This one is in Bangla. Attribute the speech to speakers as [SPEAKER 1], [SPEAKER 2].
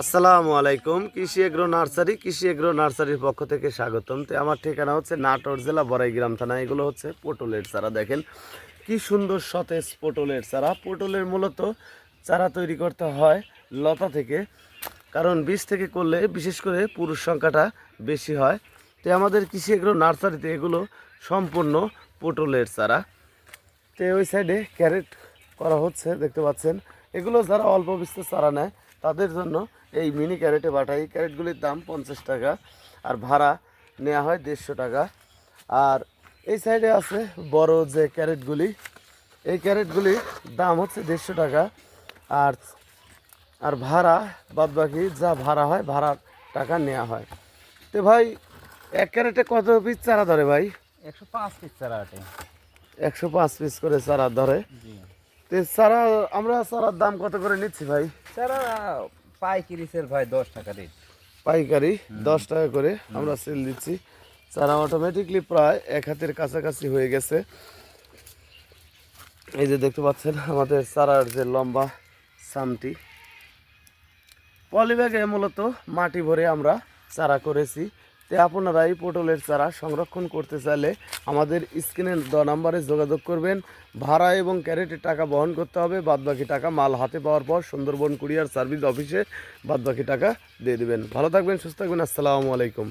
[SPEAKER 1] আসসালামু আলাইকুম, কৃষি এগ্রো নার্সারি, কৃষি এগ্রো নার্সারির পক্ষ থেকে স্বাগতম। তো আমার ঠিকানা হচ্ছে নাটোর জেলা বড়াইগ্রাম থানা, এগুলো হচ্ছে পটলের চারা। দেখেন কি সুন্দর সতেজ পটলের চারা। পটলের মূলত চারা তৈরি করতে হয় লতা থেকে, কারণ বীজ থেকে করলে বিশেষ করে পুরুষ সংখ্যাটা বেশি হয়। তো আমাদের কৃষি এগ্রো নার্সারিতে এগুলো সম্পূর্ণ পটলের চারা। তো ওই সাইডে ক্যারেট করা হচ্ছে, দেখতে পাচ্ছেন। এগুলো যারা অল্প বিস্তর চারা নেয়। তাদের জন্য এই মিনি ক্যারেটে বাটা এই ক্যারেটগুলির দাম পঞ্চাশ টাকা আর ভাড়া নেওয়া হয় দেড়শো টাকা। আর এই সাইডে আছে বড় যে ক্যারেটগুলি এই ক্যারেটগুলির দাম হচ্ছে দেড়শো টাকা। আর আর ভাড়া বাদ বাকি যা ভাড়া হয় ভাড়ার টাকা নেওয়া হয়। তো ভাই এক ক্যারেটে কত পিস চারা ধরে ভাই?
[SPEAKER 2] একশো পাঁচ পিস চারা
[SPEAKER 1] একশো পাঁচ পিস করে চারা ধরে। চারা আমরা চারার দাম কত করে নিচ্ছি ভাই?
[SPEAKER 2] চারা পাইকারি সেল ভাই দশ টাকা রেট
[SPEAKER 1] পাইকারি দশ টাকা করে আমরা সেল দিচ্ছি। চারা অটোমেটিকলি প্রায় এক হাতের কাছাকাছি হয়ে গেছে। এই যে দেখতে পাচ্ছেন আমাদের চারার যে লম্বা সামটি। পলিব্যাগে মূলত মাটি ভরে আমরা চারা করেছি। তো আপনারা এই পটলের চারা সংরক্ষণ করতে চাইলে আমাদের স্ক্রিনের দ নাম্বারে যোগাযোগ করবেন। ভাড়া এবং ক্যারেটের টাকা বহন করতে হবে। বাদবাকি টাকা মাল হাতে পাওয়ার পর সুন্দরবন কুরিয়ার সার্ভিস অফিসে বাদবাকি টাকা দিয়ে দেবেন। ভালো থাকবেন, সুস্থ থাকবেন। আসসালামু আলাইকুম।